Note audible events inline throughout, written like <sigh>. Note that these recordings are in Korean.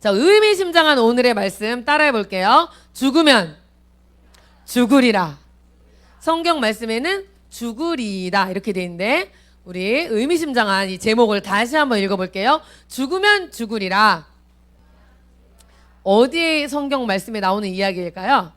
자, 의미심장한 오늘의 말씀 따라해 볼게요. 죽으면 죽으리라. 성경 말씀에는 죽으리다 이렇게 돼 있는데 우리 의미심장한 이 제목을 다시 한번 읽어 볼게요. 죽으면 죽으리라. 어디에 성경 말씀에 나오는 이야기일까요?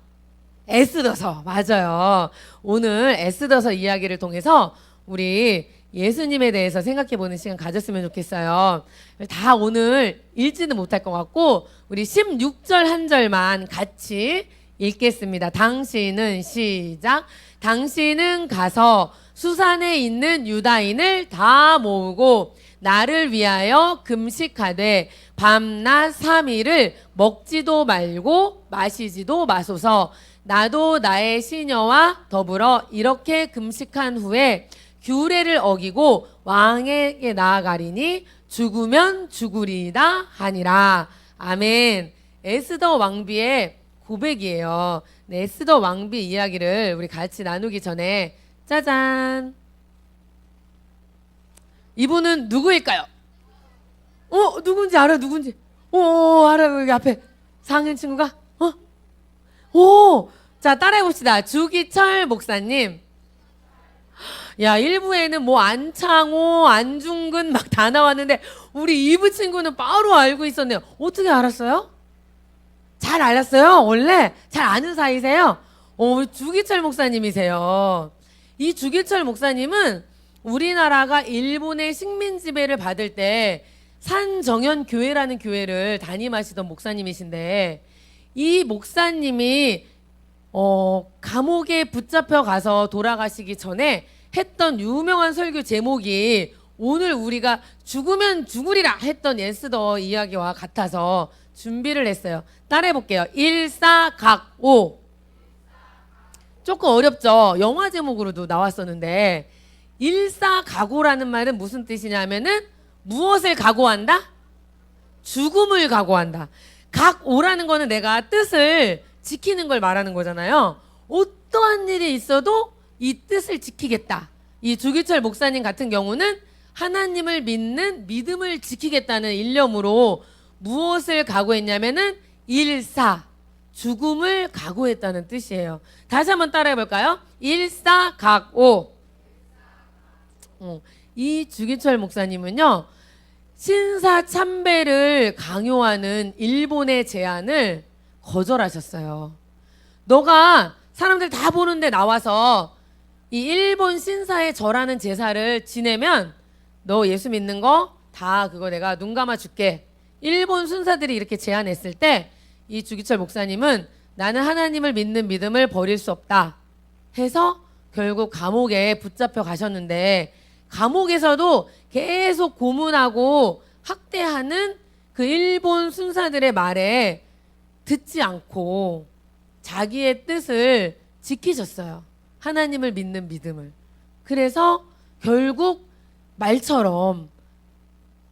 에스더서 맞아요. 오늘 에스더서 이야기를 통해서 우리 예수님에 대해서 생각해 보는 시간 가졌으면 좋겠어요. 다 오늘 읽지는 못할 것 같고 우리 16절 한 절만 같이 읽겠습니다. 당신은 시작. 당신은 가서 수산에 있는 유다인을 다 모으고 나를 위하여 금식하되 밤낮 삼일을 먹지도 말고 마시지도 마소서 나도 나의 시녀와 더불어 이렇게 금식한 후에 규례를 어기고 왕에게 나아가리니 죽으면 죽으리다 하니라. 아멘. 에스더 왕비의 고백이에요. 네, 에스더 왕비 이야기를 우리 같이 나누기 전에 짜잔. 이분은 누구일까요? 어 누군지 알아 누군지? 오 알아 여기 앞에. 4학년 친구가? 어? 오 자 따라해 봅시다. 주기철 목사님 야 1부에는 뭐 안창호 안중근 막 다 나왔는데 우리 2부 친구는 바로 알고 있었네요 어떻게 알았어요? 잘 알았어요 원래 잘 아는 사이세요? 어 주기철 목사님이세요 이 주기철 목사님은 우리나라가 일본의 식민 지배를 받을 때 산정현 교회라는 교회를 담임하시던 목사님이신데 이 목사님이 어, 감옥에 붙잡혀 가서 돌아가시기 전에 했던 유명한 설교 제목이 오늘 우리가 죽으면 죽으리라 했던 예스더 이야기와 같아서 준비를 했어요. 따라해 볼게요. 일사각오. 조금 어렵죠. 영화 제목으로도 나왔었는데 일사각오라는 말은 무슨 뜻이냐면은 무엇을 각오한다? 죽음을 각오한다. 각오라는 거는 내가 뜻을 지키는 걸 말하는 거잖아요. 어떠한 일이 있어도 이 뜻을 지키겠다. 이 주기철 목사님 같은 경우는 하나님을 믿는 믿음을 지키겠다는 일념으로 무엇을 각오했냐면은 일사 죽음을 각오했다는 뜻이에요. 다시 한번 따라해 볼까요? 일사각오. 어, 이 주기철 목사님은요 신사 참배를 강요하는 일본의 제안을 거절하셨어요. 너가 사람들 다 보는데 나와서 이 일본 신사에 절하는 제사를 지내면 너 예수 믿는 거 다 그거 내가 눈 감아 줄게. 일본 순사들이 이렇게 제안했을 때 이 주기철 목사님은 나는 하나님을 믿는 믿음을 버릴 수 없다 해서 결국 감옥에 붙잡혀 가셨는데 감옥에서도 계속 고문하고 학대하는 그 일본 순사들의 말에 듣지 않고 자기의 뜻을 지키셨어요. 하나님을 믿는 믿음을. 그래서 결국 말처럼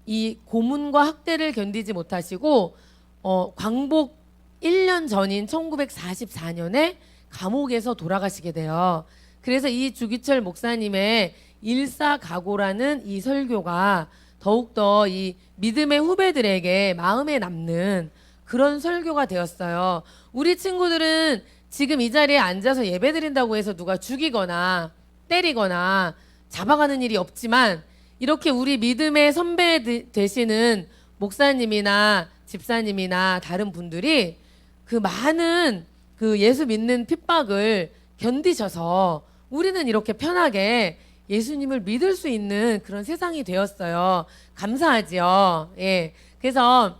이 고문과 학대를 견디지 못하시고 어, 광복 1년 전인 1944년에 감옥에서 돌아가시게 돼요. 그래서 이 주기철 목사님의 일사각오라는 이 설교가 더욱더 이 믿음의 후배들에게 마음에 남는 그런 설교가 되었어요. 우리 친구들은 지금 이 자리에 앉아서 예배 드린다고 해서 누가 죽이거나 때리거나 잡아가는 일이 없지만 이렇게 우리 믿음의 선배 되- 되시는 목사님이나 집사님이나 다른 분들이 그 많은 그 예수 믿는 핍박을 견디셔서 우리는 이렇게 편하게 예수님을 믿을 수 있는 그런 세상이 되었어요. 감사하지요. 예. 그래서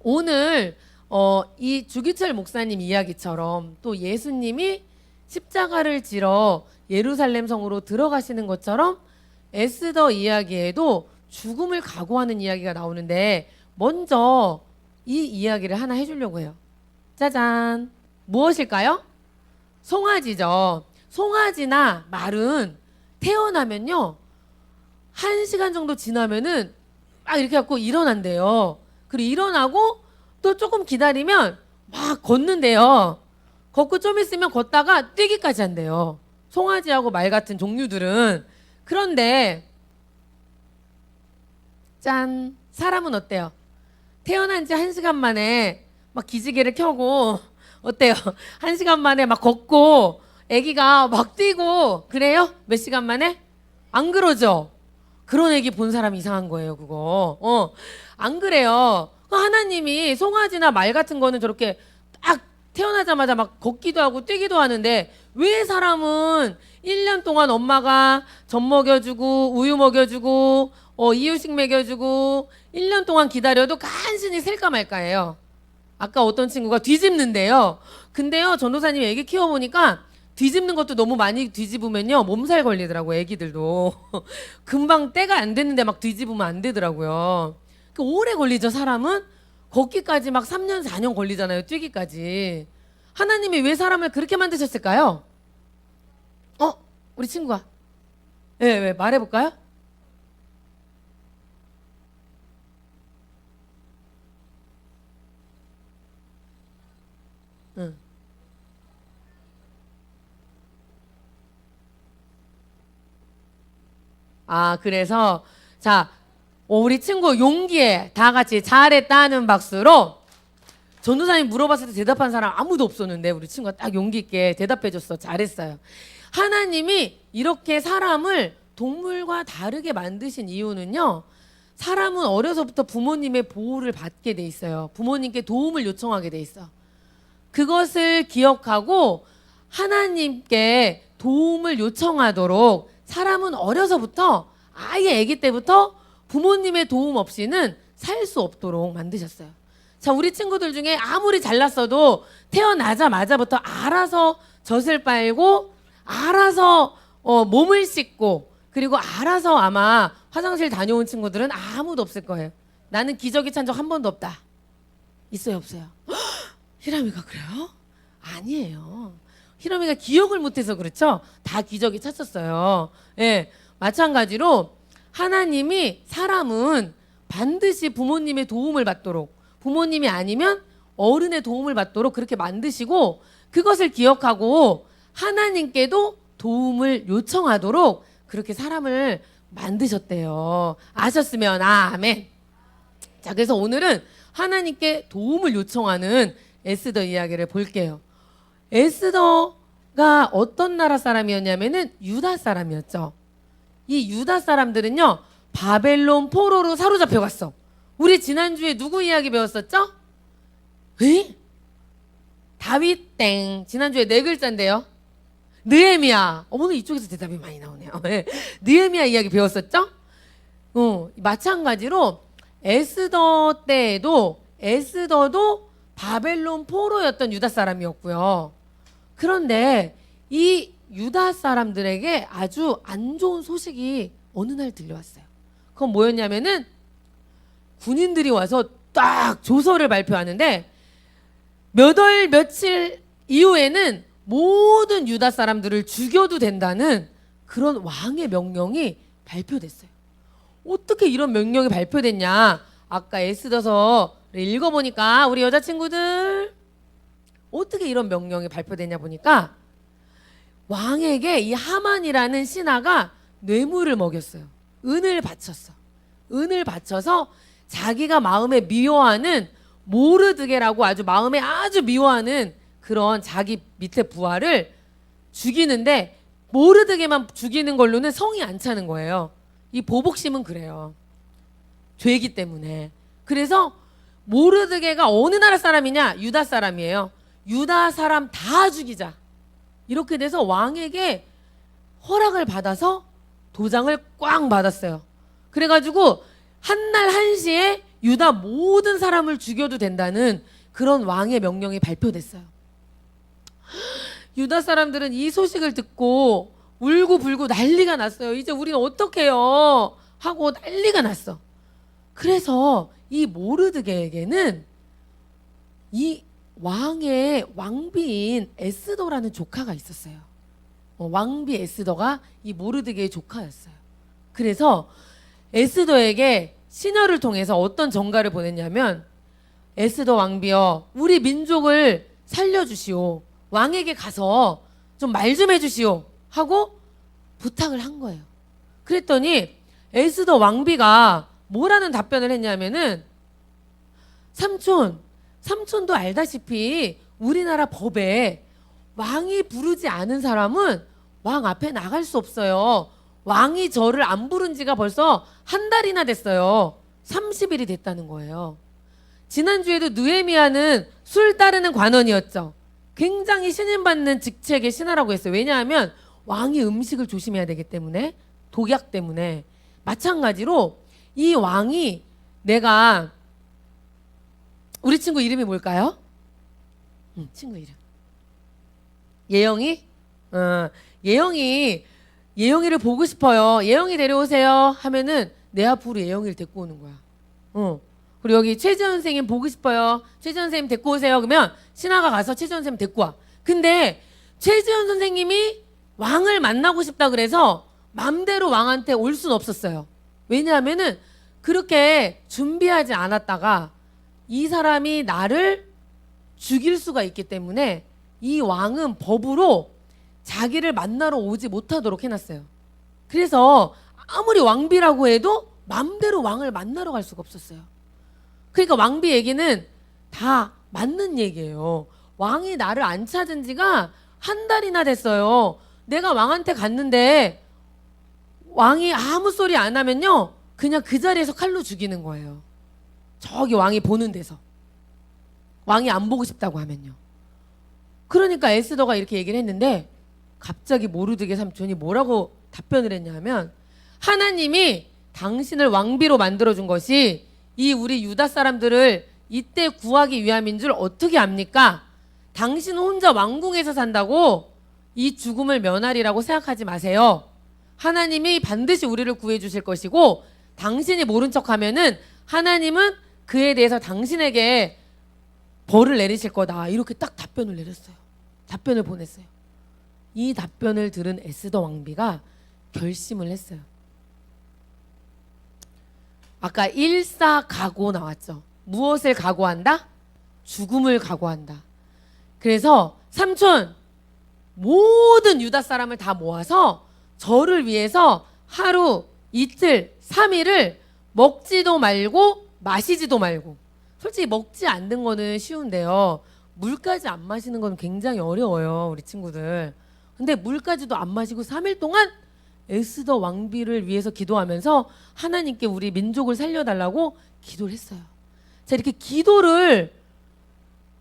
오늘 어, 이 주기철 목사님 이야기처럼 또 예수님이 십자가를 지러 예루살렘 성으로 들어가시는 것처럼 에스더 이야기에도 죽음을 각오하는 이야기가 나오는데 먼저 이 이야기를 하나 해주려고 해요. 짜잔. 무엇일까요? 송아지죠. 송아지나 말은 태어나면요. 한 시간 정도 지나면은 막 이렇게 갖고 일어난대요. 그리고 일어나고 또 조금 기다리면 막 걷는데요. 걷고 좀 있으면 걷다가 뛰기까지 한대요. 송아지하고 말 같은 종류들은. 그런데 짠 사람은 어때요? 태어난 지 한 시간 만에 막 기지개를 켜고 어때요? <laughs> 한 시간 만에 막 걷고 아기가 막 뛰고 그래요? 몇 시간 만에? 안 그러죠? 그런 애기 본 사람 이상한 거예요, 그거. 어. 안 그래요. 그 하나님이 송아지나 말 같은 거는 저렇게 딱 태어나자마자 막 걷기도 하고 뛰기도 하는데 왜 사람은 1년 동안 엄마가 젖 먹여주고 우유 먹여주고 어, 이유식 먹여주고 1년 동안 기다려도 간신히 셀까 말까예요. 아까 어떤 친구가 뒤집는데요. 근데요, 전도사님 애기 키워보니까 뒤집는 것도 너무 많이 뒤집으면요, 몸살 걸리더라고, 애기들도. <laughs> 금방 때가 안 됐는데 막 뒤집으면 안 되더라고요. 그 오래 걸리죠, 사람은? 걷기까지 막 3년, 4년 걸리잖아요, 뛰기까지. 하나님이 왜 사람을 그렇게 만드셨을까요? 어? 우리 친구가. 예, 네, 왜? 말해볼까요? 응. 아, 그래서 자, 어, 우리 친구 용기에 다 같이 잘했다는 박수로 전도사님 물어봤을 때 대답한 사람 아무도 없었는데 우리 친구가 딱 용기 있게 대답해줬어. 잘했어요. 하나님이 이렇게 사람을 동물과 다르게 만드신 이유는요. 사람은 어려서부터 부모님의 보호를 받게 돼 있어요. 부모님께 도움을 요청하게 돼 있어. 그것을 기억하고 하나님께 도움을 요청하도록 사람은 어려서부터 아예 아기 때부터 부모님의 도움 없이는 살 수 없도록 만드셨어요. 자, 우리 친구들 중에 아무리 잘났어도 태어나자마자부터 알아서 젖을 빨고 알아서 어, 몸을 씻고 그리고 알아서 아마 화장실 다녀온 친구들은 아무도 없을 거예요. 나는 기저귀 찬 적 한 번도 없다. 있어요, 없어요? <gasps> 희람이가 그래요? 아니에요. 희람이가 기억을 못해서 그렇죠. 다 기적이 찼었어요. 예, 마찬가지로 하나님이 사람은 반드시 부모님의 도움을 받도록 부모님이 아니면 어른의 도움을 받도록 그렇게 만드시고 그것을 기억하고 하나님께도 도움을 요청하도록 그렇게 사람을 만드셨대요. 아셨으면 아멘. 자, 그래서 오늘은 하나님께 도움을 요청하는 에스더 이야기를 볼게요. 에스더가 어떤 나라 사람이었냐면은 유다 사람이었죠. 이 유다 사람들은요 바벨론 포로로 사로잡혀 갔어. 우리 지난주에 누구 이야기 배웠었죠? 에? 다윗 땡. 지난주에 네 글자인데요. 느헤미야. 어, 오늘 이쪽에서 대답이 많이 나오네요. <laughs> 네. 느헤미야 이야기 배웠었죠? 어, 마찬가지로 에스더 때에도 에스더도 바벨론 포로였던 유다 사람이었고요. 그런데 이 유다 사람들에게 아주 안 좋은 소식이 어느 날 들려왔어요. 그건 뭐였냐면은 군인들이 와서 딱 조서를 발표하는데 몇 월 며칠 이후에는 모든 유다 사람들을 죽여도 된다는 그런 왕의 명령이 발표됐어요. 어떻게 이런 명령이 발표됐냐? 아까 에스더서를 읽어보니까 우리 여자친구들 어떻게 이런 명령이 발표됐냐 보니까 왕에게 이 하만이라는 신하가 뇌물을 먹였어요. 은을 바쳤어. 은을 바쳐서 자기가 마음에 미워하는 모르드게라고 아주 마음에 아주 미워하는 그런 자기 밑에 부하를 죽이는데 모르드게만 죽이는 걸로는 성이 안 차는 거예요. 이 보복심은 그래요. 죄이기 때문에. 그래서 모르드게가 어느 나라 사람이냐? 유다 사람이에요. 유다 사람 다 죽이자. 이렇게 돼서 왕에게 허락을 받아서 도장을 꽝 받았어요. 그래가지고 한 날 한시에 유다 모든 사람을 죽여도 된다는 그런 왕의 명령이 발표됐어요. 유다 사람들은 이 소식을 듣고 울고 불고 난리가 났어요. 이제 우리는 어떡해요? 하고 난리가 났어. 그래서 이 모르드게에게는 이 왕의 왕비인 에스더라는 조카가 있었어요. 어, 왕비 에스더가 이 모르드게의 조카였어요. 그래서 에스더에게 시녀를 통해서 어떤 전가를 보냈냐면 에스더 왕비여 우리 민족을 살려주시오. 왕에게 가서 좀 말좀 해주시오. 하고 부탁을 한 거예요. 그랬더니 에스더 왕비가 뭐라는 답변을 했냐면은 삼촌, 삼촌도 알다시피 우리나라 법에 왕이 부르지 않은 사람은 왕 앞에 나갈 수 없어요. 왕이 저를 안 부른 지가 벌써 한 달이나 됐어요. 30일이 됐다는 거예요. 지난주에도 느헤미야는 술 따르는 관원이었죠. 굉장히 신임받는 직책의 신하라고 했어요. 왜냐하면 왕이 음식을 조심해야 되기 때문에 독약 때문에 마찬가지로 이 왕이 내가 우리 친구 이름이 뭘까요? 응, 친구 이름. 예영이? 어, 예영이 예영이를 보고 싶어요. 예영이 데려오세요. 하면은 내 앞으로 예영이를 데리고 오는 거야. 어. 그리고 여기 최지현 선생님 보고 싶어요. 최지현 선생님 데리고 오세요. 그러면 신하가 가서 최지현 선생님 데리고 와. 근데 최지현 선생님이 왕을 만나고 싶다 그래서 맘대로 왕한테 올 수는 없었어요. 왜냐하면은 그렇게 준비하지 않았다가 이 사람이 나를 죽일 수가 있기 때문에 이 왕은 법으로 자기를 만나러 오지 못하도록 해놨어요. 그래서 아무리 왕비라고 해도 맘대로 왕을 만나러 갈 수가 없었어요. 그러니까 왕비 얘기는 다 맞는 얘기예요. 왕이 나를 안 찾은 지가 한 달이나 됐어요. 내가 왕한테 갔는데 왕이 아무 소리 안 하면요. 그냥 그 자리에서 칼로 죽이는 거예요. 저기 왕이 보는 데서. 왕이 안 보고 싶다고 하면요. 그러니까 에스더가 이렇게 얘기를 했는데 갑자기 모르드게 삼촌이 뭐라고 답변을 했냐면 하나님이 당신을 왕비로 만들어 준 것이 이 우리 유다 사람들을 이때 구하기 위함인 줄 어떻게 압니까? 당신은 혼자 왕궁에서 산다고 이 죽음을 면하리라고 생각하지 마세요. 하나님이 반드시 우리를 구해 주실 것이고 당신이 모른 척 하면은 하나님은 그에 대해서 당신에게 벌을 내리실 거다. 이렇게 딱 답변을 내렸어요. 답변을 보냈어요. 이 답변을 들은 에스더 왕비가 결심을 했어요. 아까 일사 각오 나왔죠. 무엇을 각오한다? 죽음을 각오한다. 그래서 삼촌 모든 유다 사람을 다 모아서 저를 위해서 하루 이틀 삼일을 먹지도 말고 마시지도 말고 솔직히 먹지 않는 거는 쉬운데요. 물까지 안 마시는 건 굉장히 어려워요. 우리 친구들. 근데 물까지도 안 마시고 3일 동안 에스더 왕비를 위해서 기도하면서 하나님께 우리 민족을 살려달라고 기도를 했어요. 자, 이렇게 기도를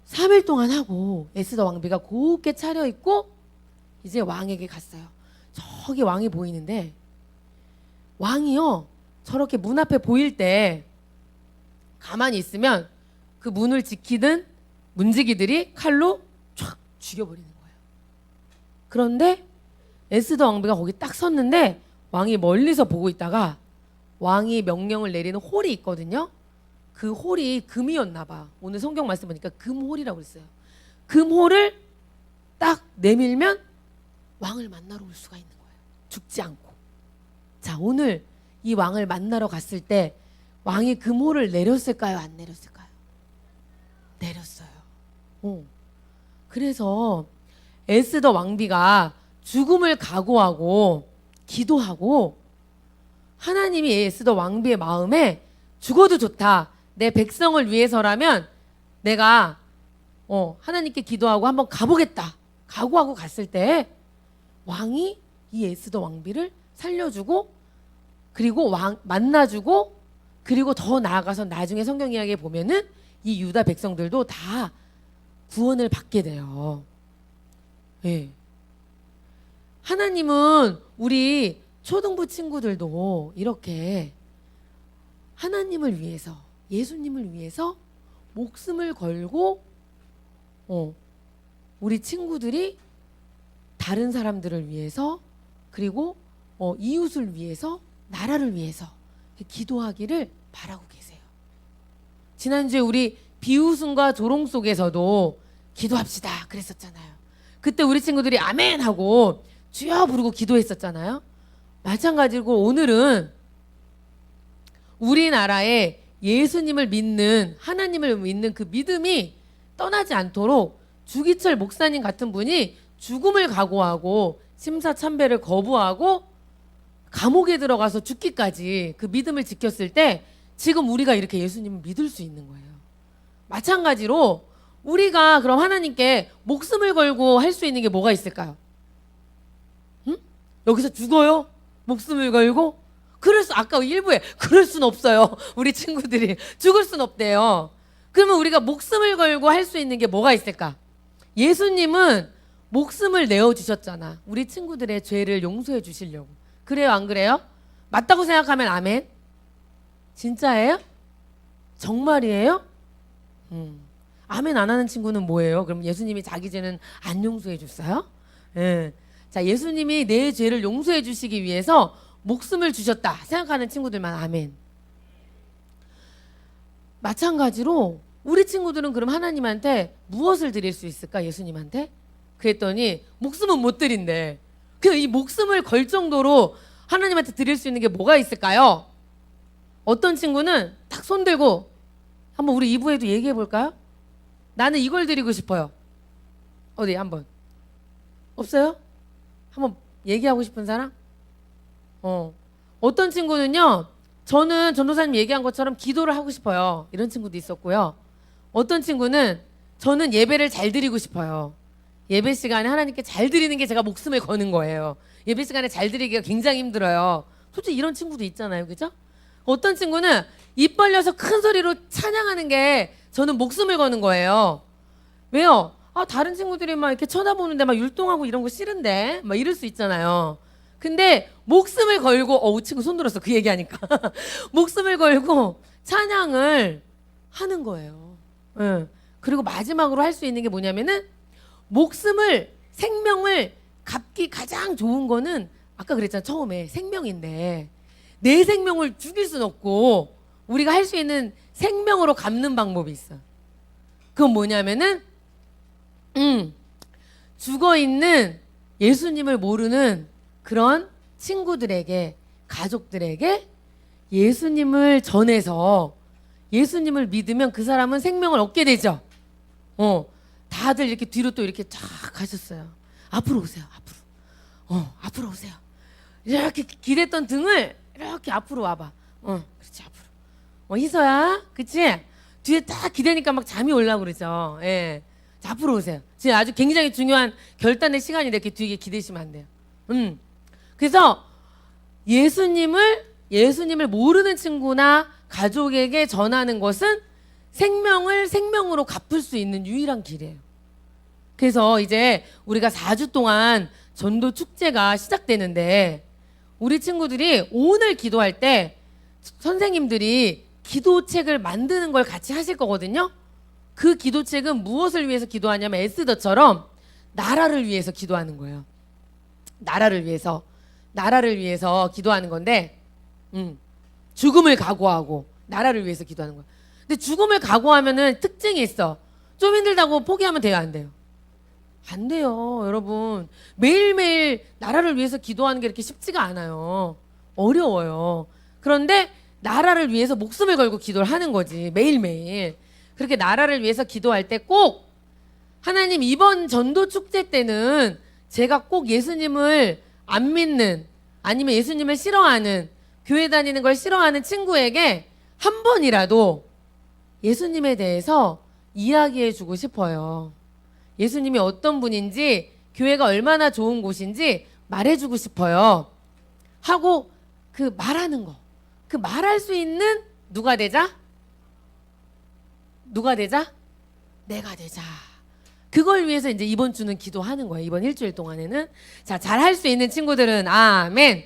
3일 동안 하고 에스더 왕비가 곱게 차려입고 이제 왕에게 갔어요. 저기 왕이 보이는데 왕이요. 저렇게 문 앞에 보일 때 가만히 있으면 그 문을 지키던 문지기들이 칼로 촥 죽여버리는 거예요. 그런데 에스더 왕비가 거기 딱 섰는데 왕이 멀리서 보고 있다가 왕이 명령을 내리는 홀이 있거든요. 그 홀이 금이었나 봐. 오늘 성경 말씀 보니까 금홀이라고 그랬어요. 금홀을 딱 내밀면 왕을 만나러 올 수가 있는 거예요. 죽지 않고. 자, 오늘 이 왕을 만나러 갔을 때 왕이 금홀을 내렸을까요? 안 내렸을까요? 내렸어요. 어. 그래서 에스더 왕비가 죽음을 각오하고 기도하고 하나님이 에스더 왕비의 마음에 죽어도 좋다. 내 백성을 위해서라면 내가 어, 하나님께 기도하고 한번 가보겠다. 각오하고 갔을 때 왕이 이 에스더 왕비를 살려주고 그리고 왕 만나주고 그리고 더 나아가서 나중에 성경 이야기에 보면은 이 유다 백성들도 다 구원을 받게 돼요. 예. 하나님은 우리 초등부 친구들도 이렇게 하나님을 위해서 예수님을 위해서 목숨을 걸고 어, 우리 친구들이 다른 사람들을 위해서 그리고 어, 이웃을 위해서 나라를 위해서 기도하기를 바라고 계세요. 지난주에 우리 비웃음과 조롱 속에서도 기도합시다 그랬었잖아요. 그때 우리 친구들이 아멘 하고 주여 부르고 기도했었잖아요. 마찬가지고 오늘은 우리나라에 예수님을 믿는 하나님을 믿는 그 믿음이 떠나지 않도록 주기철 목사님 같은 분이 죽음을 각오하고 심사참배를 거부하고 감옥에 들어가서 죽기까지 그 믿음을 지켰을 때 지금 우리가 이렇게 예수님을 믿을 수 있는 거예요. 마찬가지로 우리가 그럼 하나님께 목숨을 걸고 할 수 있는 게 뭐가 있을까요? 응? 여기서 죽어요? 목숨을 걸고? 그럴 수 아까 일부에 그럴 순 없어요. <laughs> 우리 친구들이 죽을 순 없대요. 그러면 우리가 목숨을 걸고 할 수 있는 게 뭐가 있을까? 예수님은 목숨을 내어 주셨잖아. 우리 친구들의 죄를 용서해 주시려고. 그래요, 안 그래요? 맞다고 생각하면 아멘. 진짜예요? 정말이에요? 음. 아멘 안 하는 친구는 뭐예요? 그럼 예수님이 자기 죄는 안 용서해 줬어요? 예. 자, 예수님이 내 죄를 용서해 주시기 위해서 목숨을 주셨다 생각하는 친구들만 아멘. 마찬가지로 우리 친구들은 그럼 하나님한테 무엇을 드릴 수 있을까? 예수님한테? 그랬더니 목숨은 못 드린대. 그 이 목숨을 걸 정도로 하나님한테 드릴 수 있는 게 뭐가 있을까요? 어떤 친구는 딱 손 들고 한번 우리 2부에도 얘기해 볼까요? 나는 이걸 드리고 싶어요. 어디 한번 없어요? 한번 얘기하고 싶은 사람? 어 어떤 친구는요. 저는 전도사님 얘기한 것처럼 기도를 하고 싶어요. 이런 친구도 있었고요. 어떤 친구는 저는 예배를 잘 드리고 싶어요. 예배 시간에 하나님께 잘 드리는 게 제가 목숨을 거는 거예요. 예배 시간에 잘 드리기가 굉장히 힘들어요. 솔직히 이런 친구도 있잖아요. 그죠? 어떤 친구는 입 벌려서 큰 소리로 찬양하는 게 저는 목숨을 거는 거예요. 왜요? 아, 다른 친구들이 막 이렇게 쳐다보는데 막 율동하고 이런 거 싫은데? 막 이럴 수 있잖아요. 근데 목숨을 걸고, 어우, 친구 손 들었어. 그 얘기하니까. <laughs> 목숨을 걸고 찬양을 하는 거예요. 예. 그리고 마지막으로 할 수 있는 게 뭐냐면은 목숨을, 생명을 갚기 가장 좋은 거는 아까 그랬잖아. 처음에 생명인데 내 생명을 죽일 순 없고 우리가 할 수 있는 생명으로 갚는 방법이 있어. 그건 뭐냐면은 음, 죽어 있는 예수님을 모르는 그런 친구들에게 가족들에게 예수님을 전해서 예수님을 믿으면 그 사람은 생명을 얻게 되죠. 어, 다들 이렇게 뒤로 또 이렇게 쫙 가셨어요. 앞으로 오세요. 앞으로. 어, 앞으로 오세요. 이렇게 기댔던 등을 이렇게 앞으로 와봐. 어, 그렇지 앞으로. 어, 희서야, 그치? 뒤에 딱 기대니까 막 잠이 올라 그러죠. 예. 자, 앞으로 오세요. 지금 아주 굉장히 중요한 결단의 시간이 이렇게 뒤에 기대시면 안 돼요. 음. 그래서 예수님을 예수님을 모르는 친구나 가족에게 전하는 것은 생명을 생명으로 갚을 수 있는 유일한 길이에요. 그래서 이제 우리가 4주 동안 전도 축제가 시작되는데 우리 친구들이 오늘 기도할 때 선생님들이 기도책을 만드는 걸 같이 하실 거거든요. 그 기도책은 무엇을 위해서 기도하냐면 에스더처럼 나라를 위해서 기도하는 거예요. 나라를 위해서 나라를 위해서 기도하는 건데 음, 죽음을 각오하고 나라를 위해서 기도하는 거야. 근데 죽음을 각오하면은 특징이 있어. 좀 힘들다고 포기하면 돼요, 안 돼요? 안 돼요, 여러분. 매일매일 나라를 위해서 기도하는 게 이렇게 쉽지가 않아요. 어려워요. 그런데 나라를 위해서 목숨을 걸고 기도를 하는 거지, 매일매일. 그렇게 나라를 위해서 기도할 때 꼭 하나님 이번 전도 축제 때는 제가 꼭 예수님을 안 믿는 아니면 예수님을 싫어하는 교회 다니는 걸 싫어하는 친구에게 한 번이라도 예수님에 대해서 이야기해 주고 싶어요. 예수님이 어떤 분인지 교회가 얼마나 좋은 곳인지 말해 주고 싶어요. 하고 그 말하는 거. 그 말할 수 있는 누가 되자? 누가 되자? 내가 되자. 그걸 위해서 이제 이번 주는 기도하는 거예요. 이번 일주일 동안에는. 자, 잘 할 수 있는 친구들은 아멘.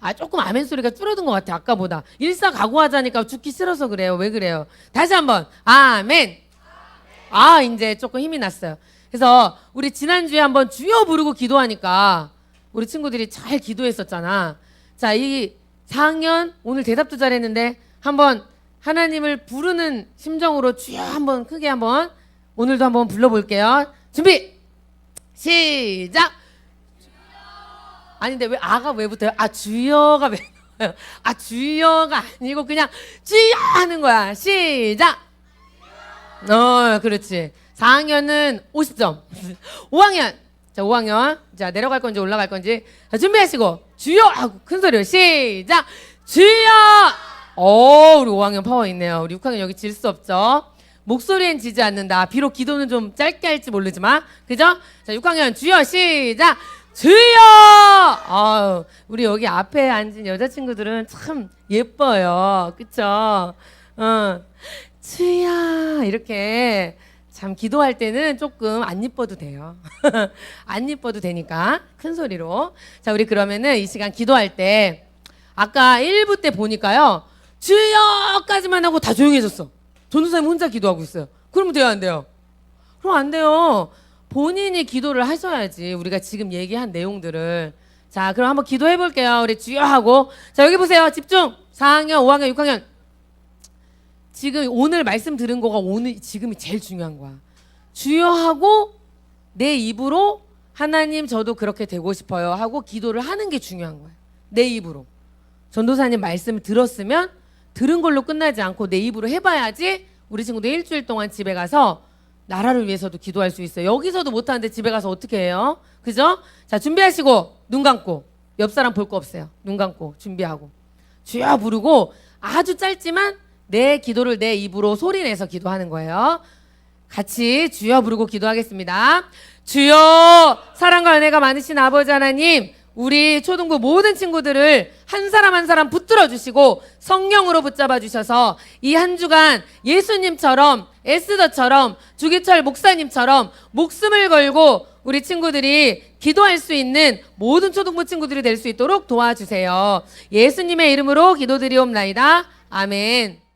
아, 조금 아멘 소리가 줄어든 것 같아, 아까보다. 일사 각오하자니까 죽기 싫어서 그래요. 왜 그래요? 다시 한 번. 아멘. 아, 이제 조금 힘이 났어요. 그래서 우리 지난주에 한번 주여 부르고 기도하니까 우리 친구들이 잘 기도했었잖아. 자, 이 4학년 오늘 대답도 잘했는데 한번 하나님을 부르는 심정으로 주여 한번 크게 한번 오늘도 한번 불러볼게요. 준비 시작. 아닌데 왜 아가 왜 붙어요? 아 주여가 왜 나와요? 아 주여가 아니고 그냥 주여 하는 거야. 시작. 어, 그렇지. 4학년은 50점. 5학년. 자, 5학년. 자, 내려갈 건지 올라갈 건지. 자, 준비하시고. 주여! 하고 큰 소리로. 시작! 주여! 오, 우리 5학년 파워 있네요. 우리 6학년 여기 질 수 없죠. 목소리엔 지지 않는다. 비록 기도는 좀 짧게 할지 모르지만 그죠? 자 6학년 주여 시작. 주여! 아유, 우리 여기 앞에 앉은 여자친구들은 참 예뻐요. 그쵸? 어. 주여! 이렇게 참 기도할 때는 조금 안 이뻐도 돼요. <laughs> 안 이뻐도 되니까 큰 소리로. 자, 우리 그러면은 이 시간 기도할 때 아까 1부 때 보니까요. 주여까지만 하고 다 조용해졌어. 전도사님 혼자 기도하고 있어요. 그러면 돼요, 안 돼요? 그럼 안 돼요. 본인이 기도를 하셔야지. 우리가 지금 얘기한 내용들을. 자, 그럼 한번 기도해 볼게요. 우리 주여 하고. 자, 여기 보세요. 집중. 4학년, 5학년, 6학년. 지금 오늘 말씀 들은 거가 오늘 지금이 제일 중요한 거야. 주여 하고 내 입으로 하나님 저도 그렇게 되고 싶어요 하고 기도를 하는 게 중요한 거야. 내 입으로. 전도사님 말씀을 들었으면 들은 걸로 끝나지 않고 내 입으로 해봐야지 우리 친구들 일주일 동안 집에 가서 나라를 위해서도 기도할 수 있어요. 여기서도 못하는데 집에 가서 어떻게 해요? 그죠? 자, 준비하시고 눈 감고 옆 사람 볼 거 없어요. 눈 감고 준비하고 주여 부르고 아주 짧지만 내 기도를 내 입으로 소리 내서 기도하는 거예요. 같이 주여 부르고 기도하겠습니다. 주여 사랑과 은혜가 많으신 아버지 하나님 우리 초등부 모든 친구들을 한 사람 한 사람 붙들어 주시고 성령으로 붙잡아 주셔서 이 한 주간 예수님처럼 에스더처럼 주기철 목사님처럼 목숨을 걸고 우리 친구들이 기도할 수 있는 모든 초등부 친구들이 될 수 있도록 도와주세요. 예수님의 이름으로 기도드리옵나이다. 아멘.